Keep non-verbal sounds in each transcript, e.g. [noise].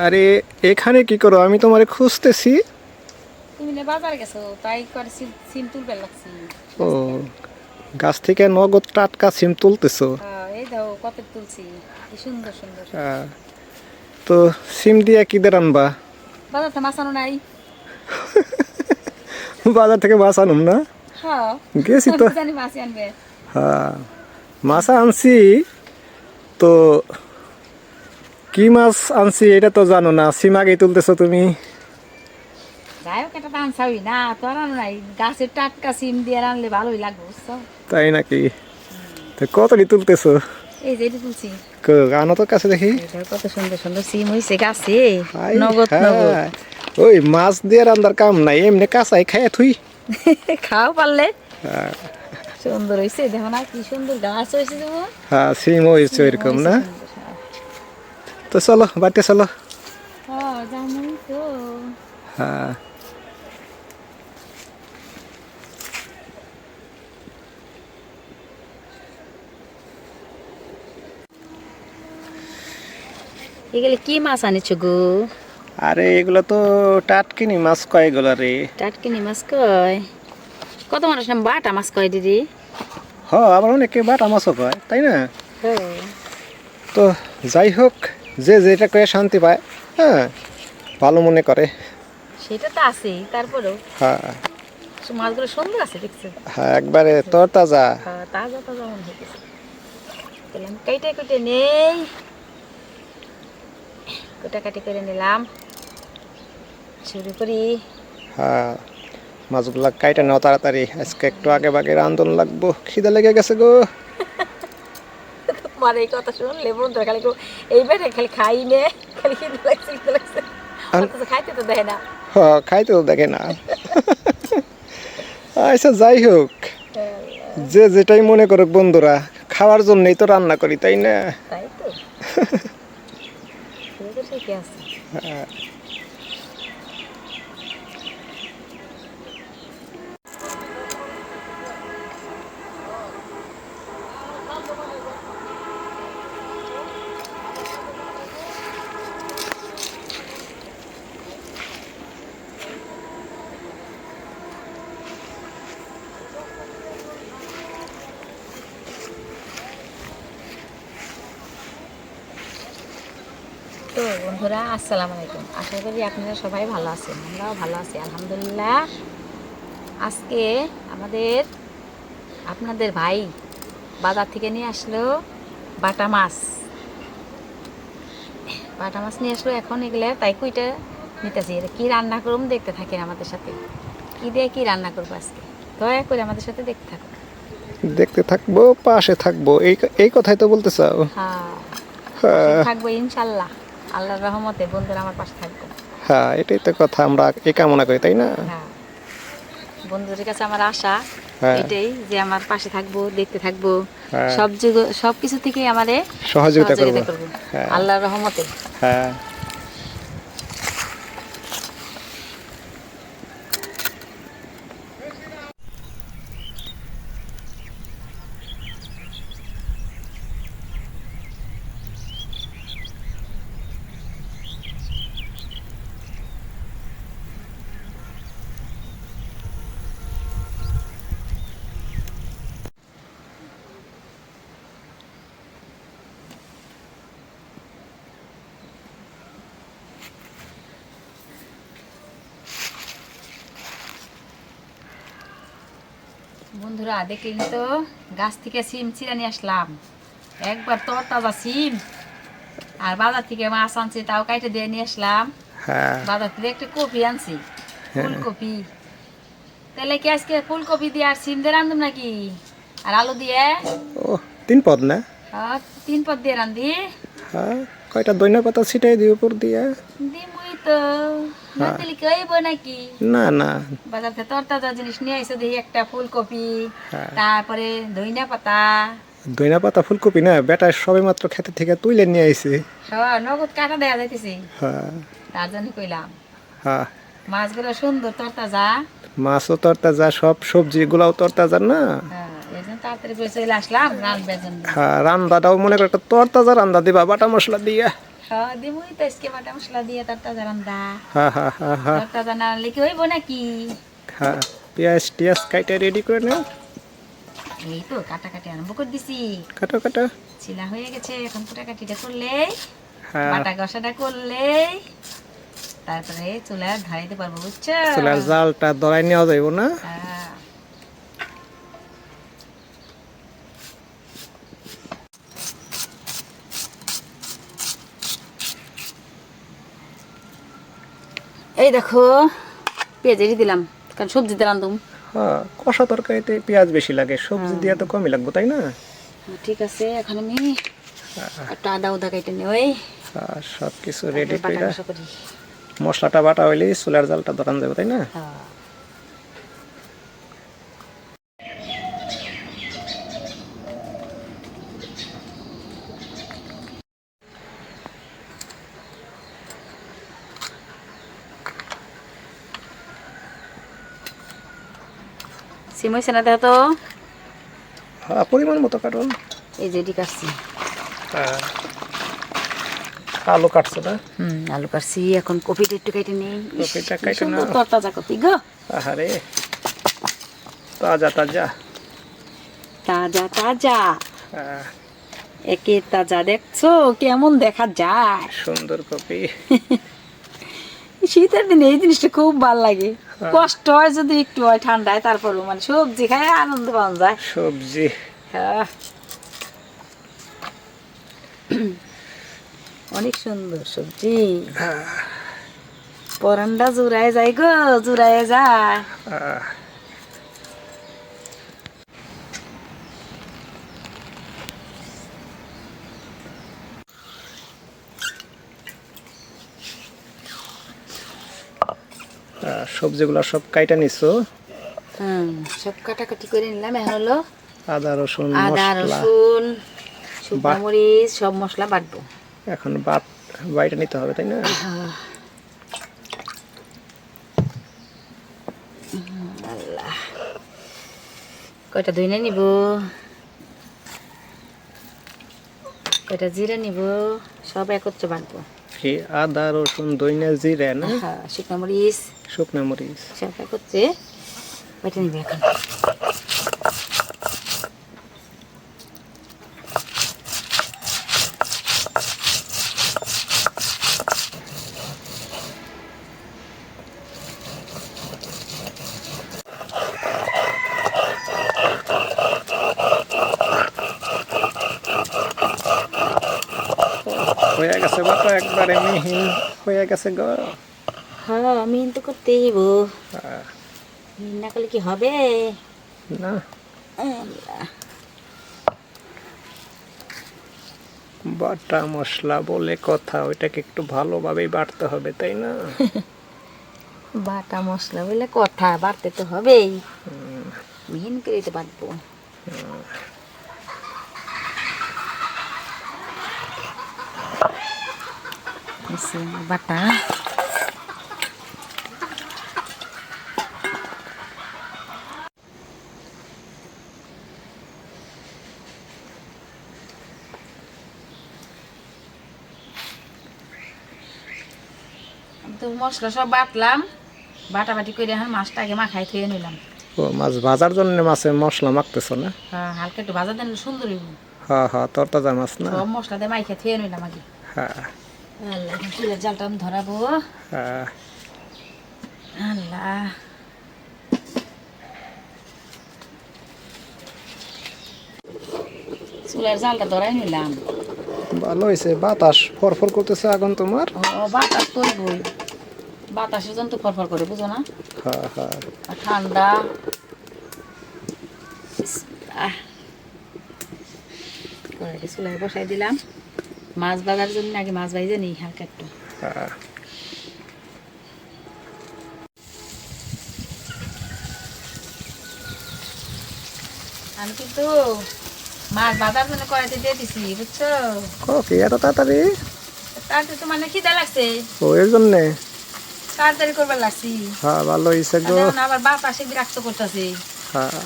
আরে এখানে কি করো? আমি তোমারে খুঁজতেছি। তুমি না বাজার গেছো তাই করে সিম তুলবে লাগছি। ও গাছ থেকে নগদ টাটকা সিম তুলতেছো? এই দাও কত তুলছি। কি সুন্দর সুন্দর। তো সিম দিয়ে কি দিয়ে রানবা? বাজার তো মাছানো নাই। [laughs] বাজার থেকে মাছ আনুম না? হ্যাঁ। গেছি তো। জানি মাছ আনবে। হ্যাঁ মাছ আনছি। তো কি মাছ আনছি এটা তো জানো না সিম আগে তুলতেছো তুমি। তাই নাকি? কতটি তুলতেছো? এই যে তুলছি। আনো তো কাছে দেখি। কত সুন্দর সুন্দর সিম হয়েছে গাছে। নগদ নগদ। ওই মাছ দিয়ে কাম নাই এমনি কাঁচাই থুই। [laughs] খাও পারলে। হ্যাঁ, সুন্দর দেখো না কি সুন্দর গাছ যেমন। হ্যাঁ সিম হয়েছে ওইরকম না। তো চলো বাড়িতে চলো। হ্যাঁ। এগুলো কি মাছ আনিছো গো? আরে এগুলো তো টাটকিনি মাছ কয় এগুলো রে। টাটকিনি মাছ কয়? কত মানুষ নাম? বাটা মাছ কয় দিদি? হ আবার অনেকে বাটা মাছও কয় তাই না? তো যাই হোক যে যেটা কয়ে শান্তি পায় হ্যাঁ ভালো মনে করে। সেটা তো আছেই তারপরেও? হ্যাঁ। মাছগুলো সুন্দর আছে দেখছ? হ্যাঁ একবারে তোর তাজা। হ্যাঁ, তাজা তাজা মনে হইতেছে। দিলাম কেটে কেটে নেই। কাটাকাটি করে নিলাম। শুরু করি। হ্যাঁ মাছগুলা কাইটা নাও তাড়াতাড়ি। আজকে একটু আগে বাগে রান্ধন লাগবো। খিদে লেগে গেছে গো। [laughs] তোমার এই কথা শুনলে বন্ধুরা খালি এই বেটে খালি খাই নে খালি খিদে লাগছে খিদে লাগছে। খাইতে তো দেয় না। হ খাইতে তো দেখে না। আচ্ছা যাই হোক। যে যেটাই মনে করুক বন্ধুরা খাওয়ার জন্যই তো রান্না করি তাই না? তাই [laughs] হ্যাঁ। তো বন্ধুরা আসসালামু আলাইকুম। আশা করি আপনারা সবাই ভালো আছেন আমরাও ভালো আছি আলহামদুলিল্লাহ। আজকে আমাদের আপনাদের ভাই বাজার থেকে নিয়ে আসলো বাটা মাছ। বাটা মাছ নিয়ে আসলো এখন এগুলো তাই কুইটা নিতেছি। এটা কী রান্না করুম দেখতে থাকেন আমাদের সাথে। কী দিয়ে কী রান্না করব আজকে? দয়া করে আমাদের সাথে দেখতে থাকুন দেখতে থাকব পাশে থাকব। এই এই কথাই তো বলতে চাও। হ্যাঁ হ্যাঁ, থাকব ইনশাল্লাহ। আল্লাহর রহমতে বন্ধুরা আমার পাশে থাকবে। হ্যাঁ এটাই তো কথা আমরা এই কামনা করি তাই না? হ্যাঁ। বন্ধুদের কাছে আমার আশা হ্যাঁ। এটাই যে আমার পাশে থাকব দেখতে থাকব। হ্যাঁ। সব সব কিছু থেকে আমারে সহযোগিতা করব। সহযোগিতা করব। হ্যাঁ। আল্লাহর রহমতে। হ্যাঁ। বন্ধুরা দেখলেন তো গাছ থেকে সিম ছিঁড়ে নিয়ে আসলাম। একবার তোর তাজা সিম আর বাজার থেকে মাছ আনছি তাও কাইটে দিয়ে নিয়ে আসলাম। হ্যাঁ। বাজার থেকে একটা কপি আনছি ফুলকপি। তাহলে কি আজকে ফুলকপি দিয়ে আর সিম দিয়ে রান্ধুম নাকি? আর আলু দিয়ে? তিন পদ না? তিন পদ দিয়ে রান্ধি। হ্যাঁ কয়টা দইনা পাতা ছিটাই দিই উপর দিয়ে? দিমুই তো না দিলে কি নাকি না না। বাজার থেকে তরতাজা জিনিস নিয়ে দেখি একটা ফুলকপি হ্যাঁ। তারপরে ধইনা পাতা। ফুলকপি না বেটা সবে মাত্র খেতে থেকে তুইলে নিয়ে আইছে। সব নগদ কাটা দেয়া যাইতেছে। হ্যাঁ। তার জন্য কইলাম। হ্যাঁ। মাছগুলো সুন্দর তরতাজা মাছও তরতাজা সব সবজি গুলাও তরতাজা না। হ্যাঁ এই জন্য তাড়াতাড়ি করে চলে আসলাম রান্নার জন্য। হ্যাঁ রান্দাটাও মনে করো একটা তরতাজা রান্দা দিবা বাটা মশলা দিয়ে। হ্যাঁ দিমুই তো আজকে বাটা মশলা দিয়ে তার তাজা রান্দা হা হা হা হা। তার তাজা না রানলে কি হইব নাকি? হ্যাঁ পেঁয়াজ টিয়াজ কাইটা রেডি করে নাও। এই তো কাটাকাটি আরম্ভ করে দিছি। কাটো কাটো। ছিলা হয়ে গেছে এখন কুটাকাটিটা করলে হ্যাঁ বাটা করলে তারপরে চুলা ধরাইতে পারব বুঝছ? চুলার জালটা দড়াই নেওয়া যাইব না। হ্যাঁ। এই দেখো পেঁয়াজেরই দিলাম কারণ সবজি দিলাম তুমি হ্যাঁ কষা তরকারিতে পেঁয়াজ বেশি লাগে সবজি দিয়ে তো কমই লাগবে তাই না? ঠিক আছে এখন আমি একটা আদা উদা কেটে নিই ওই। সবকিছু সব কিছু রেডি করে। মশলাটা বাটা হইলে চুলার জালটা দোকান যাবে তাই না? হ্যাঁ। সিম হয়েছে না দেখো তো হ্যাঁ পরিমাণ মতো কাটুন এই যে এটি কাটছি। হ্যাঁ আলু কাটছো না? হুম আলু কাটছি এখন কপিটা একটু কেটে নেই কপিটা কেটে সুন্দর। তরতাজা কপি গো। তাজা তাজা। তাজা তাজা। একে তাজা দেখছ কেমন দেখা যায়। সুন্দর কপি শীতের দিনে এই জিনিসটা খুব ভালো লাগে। কষ্ট হয় যদি একটু হয় ঠান্ডায় তারপর মানে সবজি খায় আনন্দ পাওয়া যায়। সবজি। হ্যাঁ। অনেক সুন্দর সবজি। পরান্ডা জুড়ায় যায় গো জুড়ায় যায়। সবজিগুলো সব কাইটা নিছো? সব কাটাকাটি করে নিলাম। এখন হলো আদা রসুন আদা রসুন শুকনো মরিচ সব মশলা বাটবো। এখন বাট বাইটা নিতে হবে তাই না? আল্লাহ। কয়টা ধুইনে নিব? কয়টা জিরা নিব? সব একত্রে বাটবো। কি আদা রসুন দইনা জিরা না? শুকনা মরিচ। শুকনা মরিচ। বেটে নিবে এখন। হয়ে গেছে বাটা একবারে মিহিন হয়ে গেছে গো। হ্যাঁ মিন তো করতেই হইব। আহ, না করলে কি হবে? না। বাটা মশলা বলে কথা ওইটাকে একটু ভালোভাবেই বাড়তে হবে তাই না? [laughs] বাটা মশলা বলে কথা বাড়তে তো হবেই। মিহিন করে তো বাটবো আমার বাটা। তো মশলা সব বাটলাম। বাটা বাটি করে এখন মাছটা আগে মাখাই থুয়ে নিলাম। ও মাছ ভাজার জন্য মাছে মশলা মাখতেছো না? হ্যাঁ হালকা একটু ভাজা দেন সুন্দর হইব। হ্যাঁ হ্যাঁ তরতাজা মাছ না? সব মশলা দিয়ে মাইখা থুয়ে নিলাম আগে। হ্যাঁ। আল্লাহ চুলের জালটা আমি ধরাবো। হ্যাঁ। আল্লাহ। চুলের জালটা ধরাই নিলাম। ভালো হয়েছে বাতাস ফরফর করতেছে আগুন তোমার? ও বাতাস করবই বাতাসের জন্য তো ফরফর করে বুঝো না? হ্যাঁ হ্যাঁ। ঠান্ডা। বিসমিল্লাহ। চুলায় বসাই দিলাম? মাছ ভাজার জন্য আগে মাছ ভাইজে নিই হালকা একটু। হ্যাঁ। আমি কিন্তু মাছ ভাজার জন্য কড়াইতে দিয়ে দিছি বুঝছ? ও কি এত তাড়াতাড়ি? তাতে তো মানে খিদা লাগছে। ও এর জন্যে? তাড়াতাড়ি করবার লাগছি। হ্যাঁ ভালো গো। আবার বাতাসে বিরক্ত করতেছে। হ্যাঁ।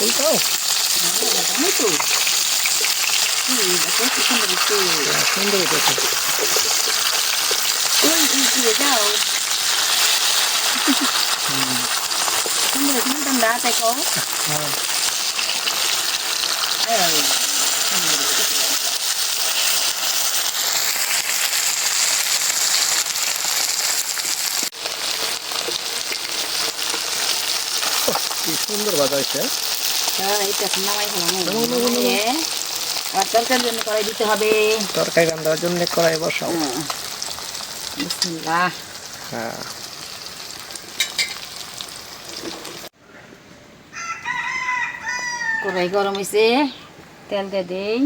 উল্টাও জানি তো কি দেখো কি সুন্দর দিচ্ছে হ্যাঁ, সুন্দর উঠেছে ওই দিয়ে যাও সুন্দর কিন্তু তোমরা দেখো হ্যাঁ তরকারির জন্য কড়াই দিতে হবে তরকারি রান্নার জন্য কড়াই বসাও হুম। বিসমিল্লাহ হ্যাঁ কড়াই গরম হয়েছে তেল দিয়ে দেই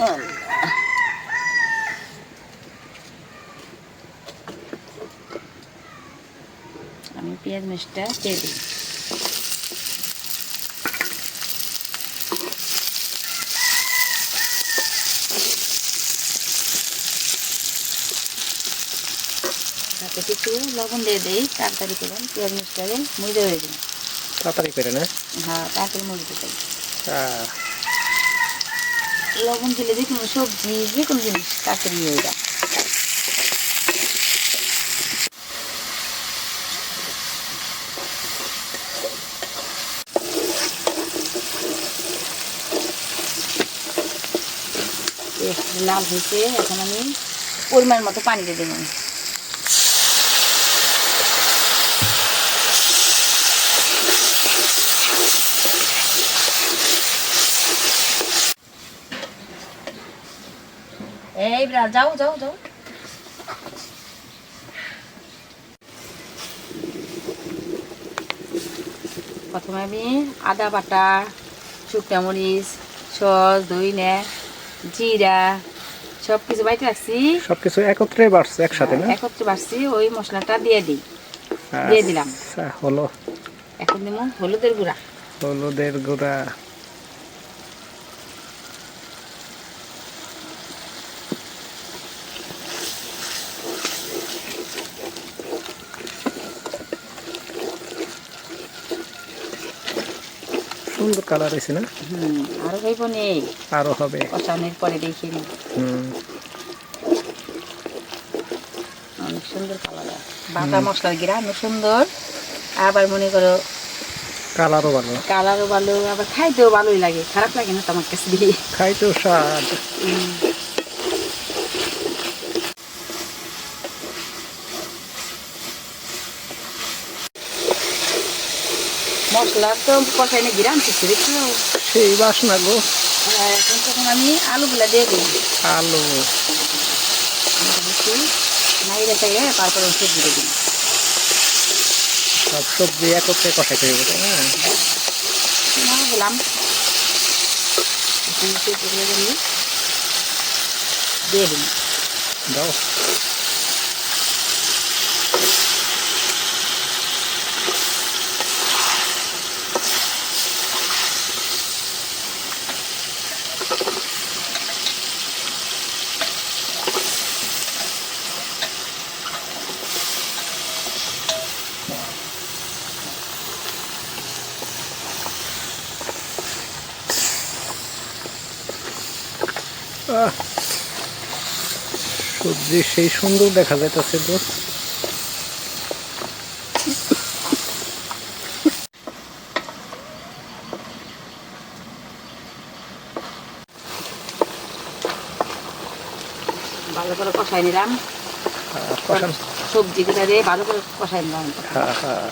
আল্লাহ। আমি পেঁয়াজ মিষ্টা দিয়ে দিই। তাতে কিছু লবণ দিয়ে দিই তাড়াতাড়ি করে পেঁয়াজ হয়ে দিন তাড়াতাড়ি করে না? হ্যাঁ তাড়াতাড়ি হবে। হ্যাঁ লবণ দিলে যে কোনো সবজি যে কোনো জিনিস তাড়াতাড়ি হয়ে যায় একটু লাল হয়েছে, এখন আমি পরিমাণ মতো পানি দিয়ে দেবো। এই যাও যাও যাও। প্রথমে আমি আদা বাটা, শুকনা মরিচ, সস, দই নে জিরা সব কিছু বাইতে রাখছি। সবকিছু একত্রে বাড়ছে একসাথে না? একত্রে বাড়ছি ওই মশলাটা দিয়ে দিই। দিয়ে দিলাম। আচ্ছা, হলো। এখন দিব হলুদের গুঁড়া। হলুদের গুঁড়া। সুন্দর কালার হয়েছে না? হুম আরও হইব নেই আরও হবে। অসানের পরে দেখি। হুম। অনেক সুন্দর কালার বাটা মশলার গ্রাম সুন্দর। আবার মনে করো কালারও ভালো। কালারও ভালো আবার খাইতেও ভালোই লাগে। খারাপ লাগে না তোমার কাছে দিয়ে খাইতেও স্বাদ। মশলা তো কষাইনে গ্রাম কিছু দেখছ সেই বাসনা গো। এখন তখন আমি আলুগুলা দিয়ে দিই। আলু। নাইরে থেকে তারপরে সবজি দিয়ে দিই। সব সবজি একত্রে না? না দিলাম। দিয়ে দিই। দাও। সবজি সেই সুন্দর দেখা যাইতেছে তো। ভালো করে কষাই নিলাম। কষান। দিয়ে ভালো করে কষাই নিলাম। হ্যাঁ হ্যাঁ।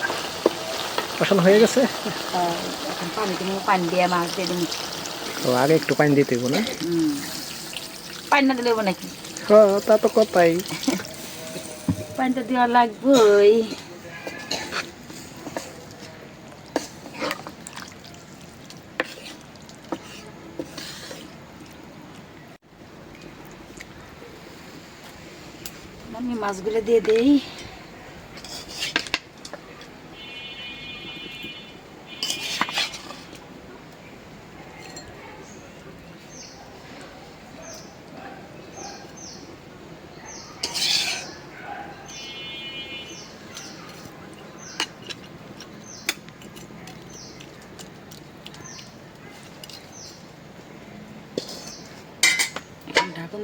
কষানো হয়ে গেছে? এখন পানি দিব পানি দিয়ে মাছ দিয়ে দিন তো আগে একটু পানি দিতে না? পানি না দিলে নাকি? হ্যাঁ তা তো কথাই। পানিটা দেওয়া লাগবেই আমি মাছগুলো দিয়ে দেই।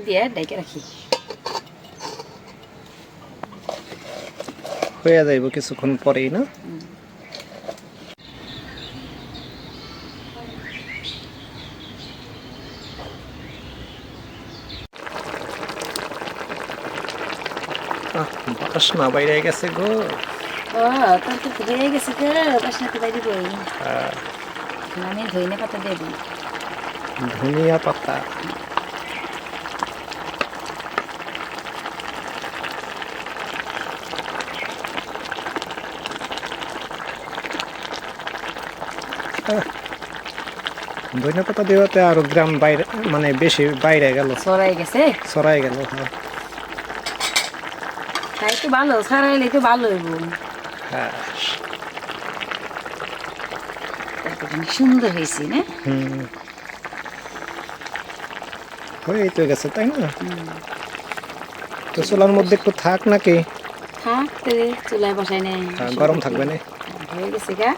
দিয়ে ডেকে রাখি। হয়ে যাইব কিছুক্ষণ পরেই না? আহ, বাসনা বাইরে গেছে গো। ও তোর তো হয়ে গেছে তো বাইরে বই আমি ধইনে পাতা দিই। ধনিয়া পাতা। ধনিয়া পাতা দেওয়াতে আরও গ্রাম বাইরে মানে বেশি বাইরে গেল। সরাই গেছে? ছড়াই গেল হ্যাঁ। তাই তো ভালো সরাইলে তো ভালো হইব হ্যাঁ। সুন্দর হয়েছে না? হুম। হয়েই তো গেছে তাই না? তো চুলার মধ্যে একটু থাক নাকি? থাক চুলায় বসাই নে হ্যাঁ, গরম থাকবে না। হয়ে গেছে গা।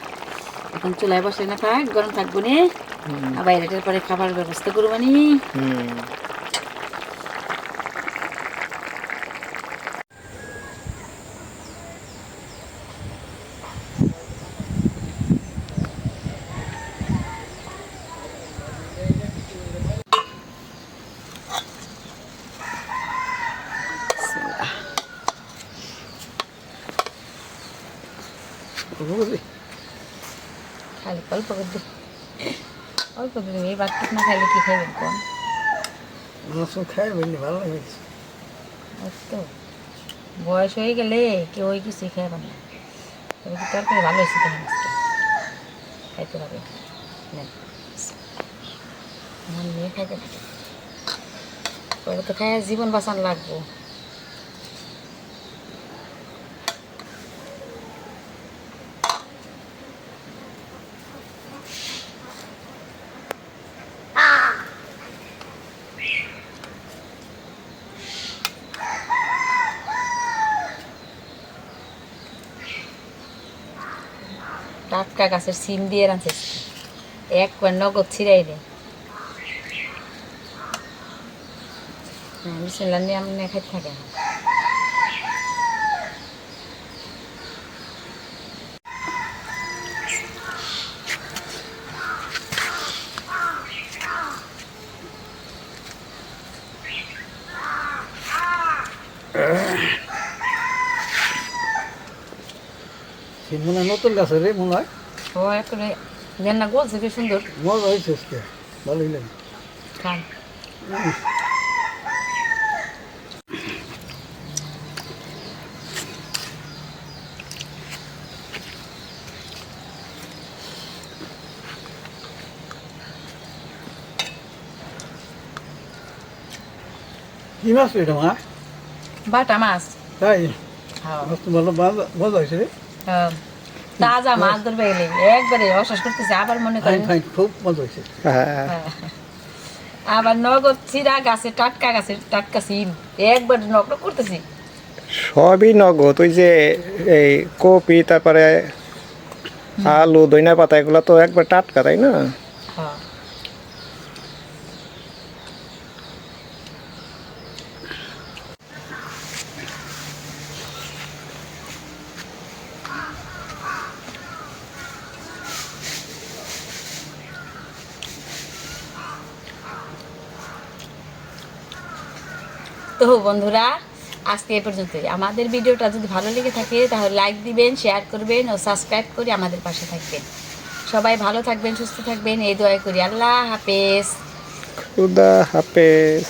এখন চুলায় বসে না থাক গরম থাকব নে। বাইরেটার পরে খাবার ব্যবস্থা করব নি হুম খালি অল্প করে অল্প করে এই ভাত না খাইলে কি খাইবেন কোন? ভালো লাগছে তো বয়স হয়ে গেলে কেউ ওই কিছুই খাইবে না। তবে কি তরকারি ভালো হয়েছে দেখেন আজকে? খাইতে পারবে। আমার মেয়ে খাইতে পরে। তো খাই জীবন বাঁচান লাগবো। টাটকা গাছের সিম দিয়ে রাঁধছে। একবার নগদ ছিড়াই রে বিসমিল্লা নিয়ে আমি খাইতে থাকে মনে নতুন গাছ রে মনে হয় ও একবারে দেন না গোলছে কি সুন্দর। মজা হয়েছে ভালোই লাগে। খান। কি মাছ এটা মা? বাটা মাছ। তাই? হ্যাঁ। ভালো মজা মজা হয়েছে হ্যাঁ। তাজা মাছ ধরবে গেলে একবারে অশ্বাস করতেছে আবার মনে করেন। খুব মজা হয়েছে। হ্যাঁ। হ্যাঁ। আবার নগদ চিরা গাছে টাটকা গাছের টাটকা সিম। একবার নগদ করতেছি। সবই নগদ ওই যে এই কপি তারপরে আলু দইনা পাতা এগুলো তো একবার টাটকা তাই না? তো বন্ধুরা, আজকে এ পর্যন্তই। আমাদের ভিডিওটা যদি ভালো লেগে থাকে, তাহলে লাইক দিবেন শেয়ার করবেন ও সাবস্ক্রাইব করে আমাদের পাশে থাকবেন। সবাই ভালো থাকবেন, সুস্থ থাকবেন, এই দোয়া করি। আল্লাহ হাফেজ। খুদা হাফেজ।